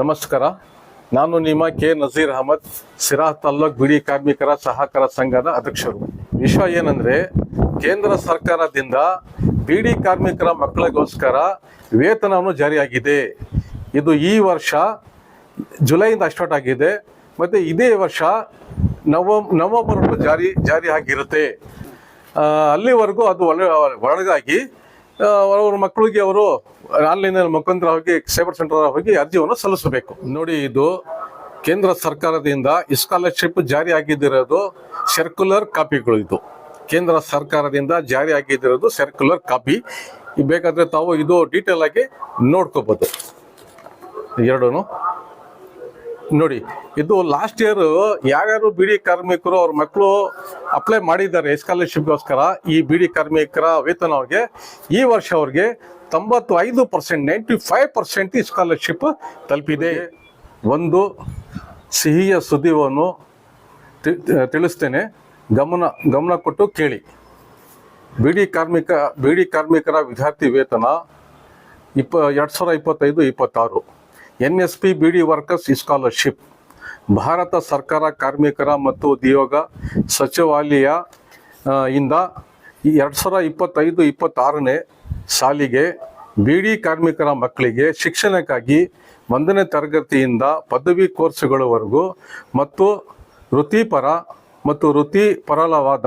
ನಮಸ್ಕಾರ. ನಾನು ನಿಮ್ಮ ಕೆ ನಜೀರ್ ಅಹಮದ್ ಸಿರಾ ತಾಲೂಕ್ ಬಿಡಿ ಕಾರ್ಮಿಕರ ಸಹಕಾರ ಸಂಘದ ಅಧ್ಯಕ್ಷರು. ವಿಷಯ ಏನಂದ್ರೆ, ಕೇಂದ್ರ ಸರ್ಕಾರದಿಂದ ಬಿಡಿ ಕಾರ್ಮಿಕರ ಮಕ್ಕಳಿಗೋಸ್ಕರ ವೇತನವನ್ನು ಜಾರಿಯಾಗಿದೆ. ಇದು ಈ ವರ್ಷ ಜುಲೈಯಿಂದ ಸ್ಟಾರ್ಟ್ ಆಗಿದೆ. ಮತ್ತೆ ಇದೇ ವರ್ಷ ನವ ನವಂಬರ್ ಜಾರಿ ಜಾರಿ ಆಗಿರುತ್ತೆ ಅಲ್ಲಿವರೆಗೂ ಅದು ಒಳ ಒಳಗಾಗಿ ಆ, ಅವ್ರ ಮಕ್ಕಳಿಗೆ ಅವರು ಆನ್ಲೈನ್ ಮುಖಾಂತರ ಹೋಗಿ ಸೈಬರ್ ಸೆಂಟರ್ ಹೋಗಿ ಅರ್ಜಿಯನ್ನು ಸಲ್ಲಿಸಬೇಕು. ನೋಡಿ ಇದು ಕೇಂದ್ರ ಸರ್ಕಾರದಿಂದ ಸ್ಕಾಲರ್ಶಿಪ್ ಜಾರಿ ಆಗಿದ್ದಿರೋದು ಸರ್ಕ್ಯುಲರ್ ಕಾಪಿಗಳು ಇದು. ಕೇಂದ್ರ ಸರ್ಕಾರದಿಂದ ಜಾರಿ ಆಗಿದ್ದಿರೋದು ಸರ್ಕ್ಯುಲರ್ ಕಾಪಿ ಬೇಕಾದ್ರೆ ತಾವು ಇದು ಡೀಟೇಲ್ ಆಗಿ ನೋಡ್ಕೋಬಹುದು ಎರಡೂ ನೋಡಿ, ಇದು ಲಾಸ್ಟ್ ಇಯರ್ ಯಾರ್ಯಾರು ಬಿಡಿ ಕಾರ್ಮಿಕರು ಅವ್ರ ಮಕ್ಕಳು ಅಪ್ಲೈ ಮಾಡಿದ್ದಾರೆ ಸ್ಕಾಲರ್ಶಿಪ್ಗೋಸ್ಕರ ಈ ಬಿಡಿ ಕಾರ್ಮಿಕರ ವೇತನ ಅವ್ರಿಗೆ, ಈ ವರ್ಷ ಅವ್ರಿಗೆ ತೊಂಬತ್ತು ಐದು ಪರ್ಸೆಂಟ್ ನೈಂಟಿ ಫೈವ್ ಪರ್ಸೆಂಟ್ ಈ ಸ್ಕಾಲರ್ಶಿಪ್ ತಲುಪಿದೆ. ಒಂದು ಸಿಹಿಯ ಸುದ್ದಿವನ್ನು ತಿಳಿಸ್ತೇನೆ. ಗಮನ ಗಮನ ಕೊಟ್ಟು ಕೇಳಿ. ಬಿಡಿ ಕಾರ್ಮಿಕ ಬಿಡಿ ಕಾರ್ಮಿಕರ ವಿದ್ಯಾರ್ಥಿ ವೇತನ ಇಪ್ಪ, ಎರಡು ಸಾವಿರ ಇಪ್ಪತ್ತೈದು, ಇಪ್ಪತ್ತಾರು. N S P B D workers scholarship. Bharat ಸರ್ಕಾರ ಕಾರ್ಮಿಕರ ಮತ್ತು ಉದ್ಯೋಗ ಸಚಿವಾಲಯ ಇಂದ ಎರಡು ಸಾವಿರ ಇಪ್ಪತ್ತೈದು, ಇಪ್ಪತ್ತಾರನೇ ಸಾಲಿಗೆ ಬಿಡಿ ಕಾರ್ಮಿಕರ ಮಕ್ಕಳಿಗೆ ಶಿಕ್ಷಣಕ್ಕಾಗಿ ಒಂದನೇ ತರಗತಿಯಿಂದ ಪದವಿ ಕೋರ್ಸ್ಗಳವರೆಗೂ ಮತ್ತು ವೃತ್ತಿಪರ ಮತ್ತು ವೃತ್ತಿಪರಲವಾದ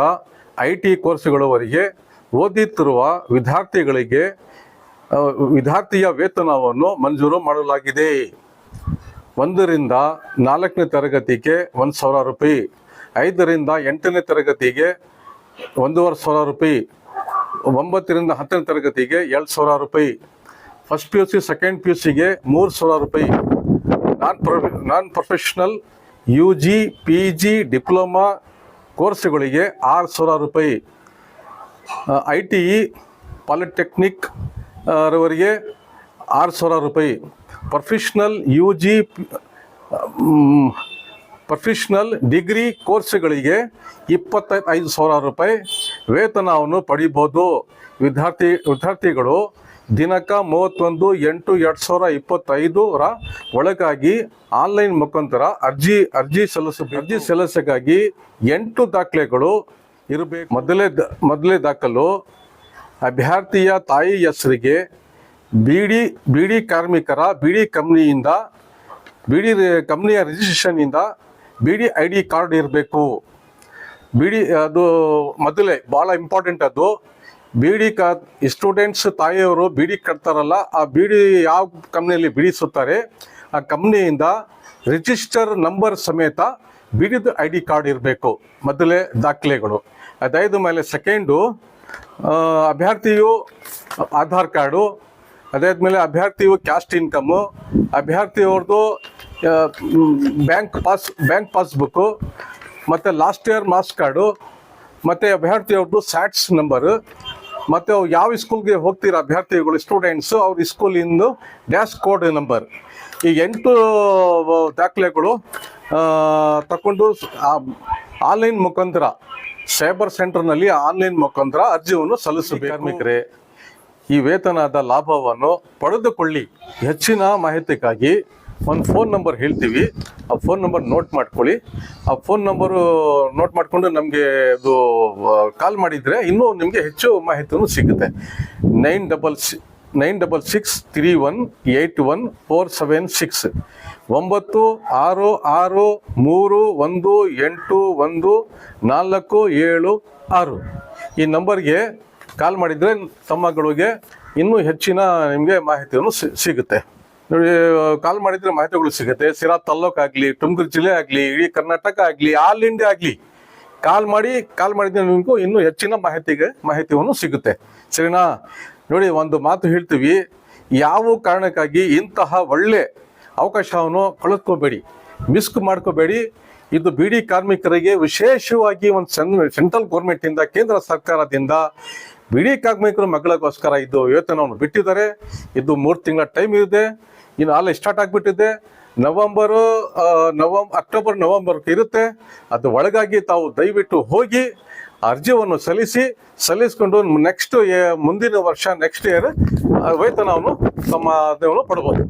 ಐ ಟಿ ಕೋರ್ಸ್ಗಳವರೆಗೆ ಓದುತ್ತಿರುವ ವಿದ್ಯಾರ್ಥಿಗಳಿಗೆ ವಿದ್ಯಾರ್ಥಿಯ ವೇತನವನ್ನು ಮಂಜೂರು ಮಾಡಲಾಗಿದೆ. ಒಂದರಿಂದ ನಾಲ್ಕನೇ ತರಗತಿಗೆ ಒಂದು ಸಾವಿರ ರೂಪಾಯಿ ಐದರಿಂದ ಎಂಟನೇ ತರಗತಿಗೆ ಒಂದೂವರೆ ಸಾವಿರ ರೂಪಾಯಿ ಒಂಬತ್ತರಿಂದ ಹತ್ತನೇ ತರಗತಿಗೆ ಎರಡು ಸಾವಿರ ರೂಪಾಯಿ first P U C, second P U ಸಿಗೆ ಮೂರು ಸಾವಿರ ರೂಪಾಯಿ non pro, non professional, U G, P G, diploma ಕೋರ್ಸ್ಗಳಿಗೆ ಆರು ಸಾವಿರ ರೂಪಾಯಿ ಐ ಟಿ ಇ, ಪಾಲಿಟೆಕ್ನಿಕ್ ರವರಿಗೆ ಆರು ಸಾವಿರ ರೂಪಾಯಿ. Professional U G professional degree ಕೋರ್ಸ್ಗಳಿಗೆ ಇಪ್ಪತ್ತೈದು ಐದು ಸಾವಿರ ರೂಪಾಯಿ ವೇತನವನ್ನು ಪಡಿಬೋದು. ವಿದ್ಯಾರ್ಥಿ, ವಿದ್ಯಾರ್ಥಿಗಳು ದಿನಾಂಕ ಮೂವತ್ತೊಂದು ಎಂಟು ಎರಡು ಸಾವಿರ ಇಪ್ಪತ್ತೈದರ ಒಳಗಾಗಿ ಆನ್ಲೈನ್ ಮುಖಾಂತರ ಅರ್ಜಿ ಅರ್ಜಿ ಸಲ್ಲಿಸ, ಅರ್ಜಿ ಸಲ್ಲಿಸಕ್ಕಾಗಿ ಎಂಟು ದಾಖಲೆಗಳು ಇರಬೇಕು. ಮೊದಲೇ ಮೊದಲೇ ದಾಖಲು ಅಭ್ಯರ್ಥಿಯ ತಾಯಿ ಹೆಸರಿಗೆ ಬಿಡಿ ಬಿಡಿ ಕಾರ್ಮಿಕರ ಬಿಡಿ ಕಂಪ್ನಿಯಿಂದ, ಬಿಡಿ ಕಂಪ್ನಿಯ ರಿಜಿಸ್ಟ್ರೇಷನಿಂದ ಬಿಡಿ ಐ ಡಿ ಕಾರ್ಡ್ ಇರಬೇಕು. ಬಿಡಿ, ಅದು ಮೊದಲೇ ಭಾಳ ಇಂಪಾರ್ಟೆಂಟ್ ಅದು. ಬಿಡಿ ಕ, ಸ್ಟೂಡೆಂಟ್ಸ್ ತಾಯಿಯವರು ಬಿಡಿ ಕಟ್ತಾರಲ್ಲ, ಆ ಬಿಡಿ ಯಾವ ಕಂಪ್ನಿಯಲ್ಲಿ ಬಿಡಿಸುತ್ತಾರೆ, ಆ ಕಂಪ್ನಿಯಿಂದ ರಿಜಿಸ್ಟರ್ ನಂಬರ್ ಸಮೇತ ಬಿಡಿದ ಐ ಡಿ ಕಾರ್ಡ್ ಇರಬೇಕು. ಮೊದಲೇ ದಾಖಲೆಗಳು. ಅದಾಯ್ದ ಮೇಲೆ ಸೆಕೆಂಡು ಅಭ್ಯರ್ಥಿಯು ಆಧಾರ್ ಕಾರ್ಡು, ಅದಾದ್ಮೇಲೆ ಅಭ್ಯರ್ಥಿಯು ಕ್ಯಾಸ್ಟ್ ಇನ್ಕಮ್ಮು ಅಭ್ಯರ್ಥಿಯವ್ರದ್ದು ಬ್ಯಾಂಕ್ ಪಾಸ್, ಬ್ಯಾಂಕ್ ಪಾಸ್ಬುಕ್ಕು ಮತ್ತು ಲಾಸ್ಟ್ ಇಯರ್ ಮಾರ್ಕ್ಸ್ ಕಾರ್ಡು, ಮತ್ತು ಅಭ್ಯರ್ಥಿಯವ್ರದ್ದು ಸ್ಯಾಟ್ಸ್ ನಂಬರು, ಮತ್ತು ಅವ್ರು ಯಾವ ಸ್ಕೂಲ್ಗೆ ಹೋಗ್ತೀರ ಅಭ್ಯರ್ಥಿಗಳು, ಸ್ಟೂಡೆಂಟ್ಸು, ಅವ್ರ ಸ್ಕೂಲಿಂದು ಡ್ಯಾಶ್ ಕೋಡ್ ನಂಬರ್. ಈ ಎಂಟು ದಾಖಲೆಗಳು ತಗೊಂಡು ಆನ್ಲೈನ್ ಮುಖಾಂತರ ಸೈಬರ್ ಸೆಂಟರ್ನಲ್ಲಿ ಆನ್ಲೈನ್ ಮುಖಾಂತರ ಅರ್ಜಿಯನ್ನು ಸಲ್ಲಿಸಬೇಕು. ಕಾರ್ಮಿಕರೇ, ಈ ವೇತನದ ಲಾಭವನ್ನು ಪಡೆದುಕೊಳ್ಳಿ. ಹೆಚ್ಚಿನ ಮಾಹಿತಿಗಾಗಿ ಒಂದು ಫೋನ್ ನಂಬರ್ ಹೇಳ್ತೀವಿ. ಆ ಫೋನ್ ನಂಬರ್ ನೋಟ್ ಮಾಡ್ಕೊಳ್ಳಿ. ಆ ಫೋನ್ ನಂಬರು ನೋಟ್ ಮಾಡಿಕೊಂಡು ನಮಗೆ ಅದು ಕಾಲ್ ಮಾಡಿದರೆ ಇನ್ನೂ ನಿಮಗೆ ಹೆಚ್ಚು ಮಾಹಿತಿಯೂ ಸಿಗುತ್ತೆ. Nine double C nine double six three one eight one four seven six. ಒಂಬತ್ತು ಆರು ಆರು ಮೂರು ಒಂದು ಎಂಟು ಒಂದು ನಾಲ್ಕು ಏಳು ಆರು. ಈ ನಂಬರ್ಗೆ ಕಾಲ್ ಮಾಡಿದರೆ ತಮ್ಮಗಳಿಗೆ ಇನ್ನೂ ಹೆಚ್ಚಿನ ನಿಮಗೆ ಮಾಹಿತಿಯನ್ನು ಸಿಗುತ್ತೆ. ನೋಡಿ, ಕಾಲ್ ಮಾಡಿದರೆ ಮಾಹಿತಿಗಳು ಸಿಗುತ್ತೆ. ಸಿರಾ ತಾಲ್ಲೂಕು ಆಗಲಿ, ತುಮಕೂರು ಜಿಲ್ಲೆ ಆಗಲಿ, ಇಡೀ ಕರ್ನಾಟಕ ಆಗಲಿ, ಆಲ್ ಇಂಡಿಯಾ ಆಗಲಿ. ಕಾಲ್ ಮಾಡಿ, ಕಾಲ್ ಮಾಡಿದ್ರೆ ನಿಮಗೂ ಇನ್ನೂ ಹೆಚ್ಚಿನ ಮಾಹಿತಿಗೆ, ಮಾಹಿತಿಯನ್ನು ಸಿಗುತ್ತೆ. ಸರಿನಾ? ನೋಡಿ, ಒಂದು ಮಾತು ಹೇಳ್ತೀವಿ, ಯಾವ ಕಾರಣಕ್ಕಾಗಿ ಇಂತಹ ಒಳ್ಳೆ ಅವಕಾಶವನ್ನು ಕಳೆದುಕೋಬೇಡಿ ಮಿಸ್ಕ್ ಮಾಡ್ಕೋಬೇಡಿ. ಇದು ಬಿಡಿ ಕಾರ್ಮಿಕರಿಗೆ ವಿಶೇಷವಾಗಿ ಒಂದು ಸೆಂಟ್ರಲ್ ಗೌರ್ಮೆಂಟಿಂದ, ಕೇಂದ್ರ ಸರ್ಕಾರದಿಂದ ಬಿಡಿ ಕಾರ್ಮಿಕರ ಮಗಳಿಗೋಸ್ಕರ ಇದು ವೇತನವನ್ನು ಬಿಟ್ಟಿದ್ದಾರೆ. ಇದು ಮೂರು ತಿಂಗಳ ಟೈಮ್ ಇದೆ. ಇನ್ನು ಅಲ್ಲೇ ಸ್ಟಾರ್ಟ್ ಆಗಿಬಿಟ್ಟಿದೆ. ನವಂಬರು ನವಂಬರ್, ಅಕ್ಟೋಬರ್ ನವಂಬರ್ ಇರುತ್ತೆ. ಅದು ಒಳಗಾಗಿ ತಾವು ದಯವಿಟ್ಟು ಹೋಗಿ ಅರ್ಜಿಯನ್ನು ಸಲ್ಲಿಸಿ ಸಲ್ಲಿಸ್ಕೊಂಡು ನೆಕ್ಸ್ಟ್ ಮುಂದಿನ ವರ್ಷ ನೆಕ್ಸ್ಟ್ ಇಯರ್ ವೇತನವನ್ನು ತಮ್ಮ ಪಡ್ಬೋದು.